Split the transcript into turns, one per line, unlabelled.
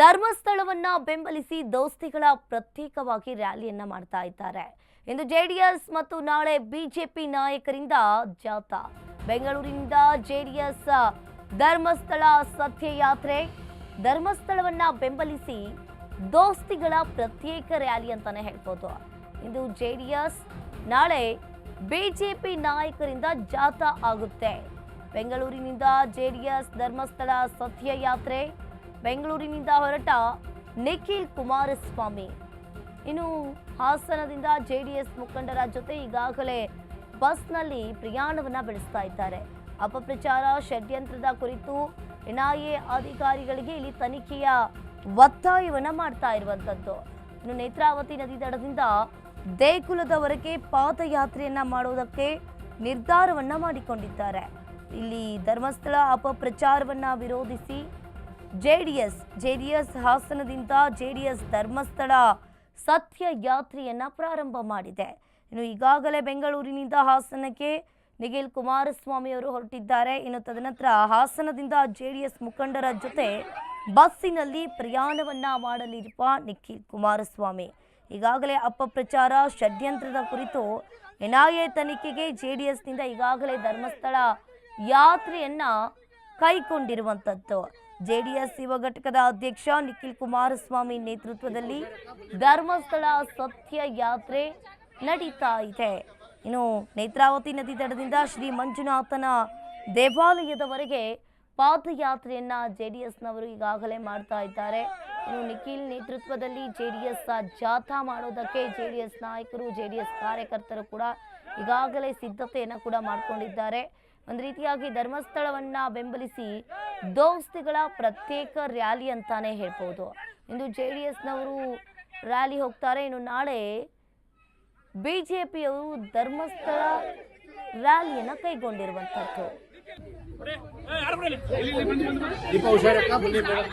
ಧರ್ಮಸ್ಥಳವನ್ನ ಬೆಂಬಲಿಸಿ ದೋಸ್ತಿಗಳ ಪ್ರತ್ಯೇಕವಾಗಿ ರ್ಯಾಲಿಯನ್ನ ಮಾಡ್ತಾ ಇದ್ದಾರೆ. ಇಂದು ಜೆಡಿಎಸ್ ಮತ್ತು ನಾಳೆ ಬಿಜೆಪಿ ನಾಯಕರಿಂದ ಜಾಥಾ. ಬೆಂಗಳೂರಿನಿಂದ ಜೆಡಿಎಸ್ ಧರ್ಮಸ್ಥಳ ಸತ್ಯಯಾತ್ರೆ. ಧರ್ಮಸ್ಥಳವನ್ನ ಬೆಂಬಲಿಸಿ ದೋಸ್ತಿಗಳ ಪ್ರತ್ಯೇಕ ರ್ಯಾಲಿ ಅಂತಾನೆ ಹೇಳ್ಬೋದು. ಇಂದು ಜೆಡಿಎಸ್, ನಾಳೆ ಬಿಜೆಪಿ ನಾಯಕರಿಂದ ಜಾಥಾ ಆಗುತ್ತೆ. ಬೆಂಗಳೂರಿನಿಂದ ಜೆಡಿಎಸ್ ಧರ್ಮಸ್ಥಳ ಸತ್ಯಯಾತ್ರೆ. ಬೆಂಗಳೂರಿನಿಂದ ಹೊರಟ ನಿಖಿಲ್ ಕುಮಾರಸ್ವಾಮಿ. ಇನ್ನು ಹಾಸನದಿಂದ ಜೆಡಿಎಸ್ ಮುಖಂಡರ ಜೊತೆ ಈಗಾಗಲೇ ಬಸ್ನಲ್ಲಿ ಪ್ರಯಾಣವನ್ನ ಬೆಳೆಸ್ತಾ ಇದ್ದಾರೆ. ಅಪಪ್ರಚಾರ, ಷಡ್ಯಂತ್ರದ ಕುರಿತು ಎನ್ಐಎ ಅಧಿಕಾರಿಗಳಿಗೆ ಇಲ್ಲಿ ತನಿಖೆಯ ಒತ್ತಾಯವನ್ನ ಮಾಡ್ತಾ ಇರುವಂಥದ್ದು ಇನ್ನು ನೇತ್ರಾವತಿ ನದಿ ದಡದಿಂದ ದೇಗುಲದವರೆಗೆ ಪಾದಯಾತ್ರೆಯನ್ನ ಮಾಡುವುದಕ್ಕೆ ನಿರ್ಧಾರವನ್ನ ಮಾಡಿಕೊಂಡಿದ್ದಾರೆ. ಇಲ್ಲಿ ಧರ್ಮಸ್ಥಳ ಅಪಪ್ರಚಾರವನ್ನ ವಿರೋಧಿಸಿ ಜೆಡಿಎಸ್ ಜೆಡಿಎಸ್ ಹಾಸನದಿಂದ ಜೆಡಿಎಸ್ ಧರ್ಮಸ್ಥಳ ಸತ್ಯ ಯಾತ್ರೆಯನ್ನ ಪ್ರಾರಂಭ ಮಾಡಿದೆ. ಇನ್ನು ಈಗಾಗಲೇ ಬೆಂಗಳೂರಿನಿಂದ ಹಾಸನಕ್ಕೆ ನಿಖಿಲ್ ಕುಮಾರಸ್ವಾಮಿ ಅವರು ಹೊರಟಿದ್ದಾರೆ. ಇನ್ನು ತದನಂತರ ಹಾಸನದಿಂದ ಜೆಡಿಎಸ್ ಮುಖಂಡರ ಜೊತೆ ಬಸ್ಸಿನಲ್ಲಿ ಪ್ರಯಾಣವನ್ನ ಮಾಡಲಿರುವ ನಿಖಿಲ್ ಕುಮಾರಸ್ವಾಮಿ. ಈಗಾಗಲೇ ಅಪಪ್ರಚಾರ ಷಡ್ಯಂತ್ರದ ಕುರಿತು ಎನ್ಐಎ ತನಿಖೆಗೆ ಜೆಡಿಎಸ್ನಿಂದ ಈಗಾಗಲೇ ಧರ್ಮಸ್ಥಳ ಯಾತ್ರೆಯನ್ನ ಕೈಗೊಂಡಿರುವಂಥದ್ದು ಜೆಡಿಎಸ್ ಯುವ ಘಟಕದ ಅಧ್ಯಕ್ಷ ನಿಖಿಲ್ ಕುಮಾರಸ್ವಾಮಿ ನೇತೃತ್ವದಲ್ಲಿ ಧರ್ಮಸ್ಥಳ ಸತ್ಯ ಯಾತ್ರೆ ನಡೀತಾ ಇದೆ. ಇನ್ನು ನೇತ್ರಾವತಿ ನದಿ ದಡದಿಂದ ಶ್ರೀ ಮಂಜುನಾಥನ ದೇವಾಲಯದವರೆಗೆ ಪಾದಯಾತ್ರೆಯನ್ನ ಎಸ್ನವರು ಈಗಾಗಲೇ ಮಾಡ್ತಾ ಇದ್ದಾರೆ. ಇನ್ನು ನಿಖಿಲ್ ನೇತೃತ್ವದಲ್ಲಿ ಜೆಡಿಎಸ್ ಜಾಥಾ ಮಾಡೋದಕ್ಕೆ ಜೆಡಿಎಸ್ ನಾಯಕರು, ಜೆಡಿಎಸ್ ಕಾರ್ಯಕರ್ತರು ಕೂಡ ಈಗಾಗಲೇ ಸಿದ್ಧತೆಯನ್ನು ಕೂಡ ಮಾಡ್ಕೊಂಡಿದ್ದಾರೆ. ಒಂದು ರೀತಿಯಾಗಿ ಧರ್ಮಸ್ಥಳವನ್ನ ಬೆಂಬಲಿಸಿ ದೋಸ್ತಿಗಳ ಪ್ರತ್ಯೇಕ ರ್ಯಾಲಿ ಅಂತಾನೆ ಹೇಳ್ಬೋದು. ಇಂದು ಜೆ ಡಿ ಎಸ್ನವರು ರ್ಯಾಲಿ ಹೋಗ್ತಾರೆ. ಇನ್ನು ನಾಳೆ ಬಿ ಜೆ ಪಿಯವರು ಧರ್ಮಸ್ಥಳ ರ್ಯಾಲಿಯನ್ನು ಕೈಗೊಂಡಿರುವಂಥದ್ದು
ದೀಪ ಹುಷಾರಕ್ಕ ಬನ್ನಿ. ಮೇಡಮ್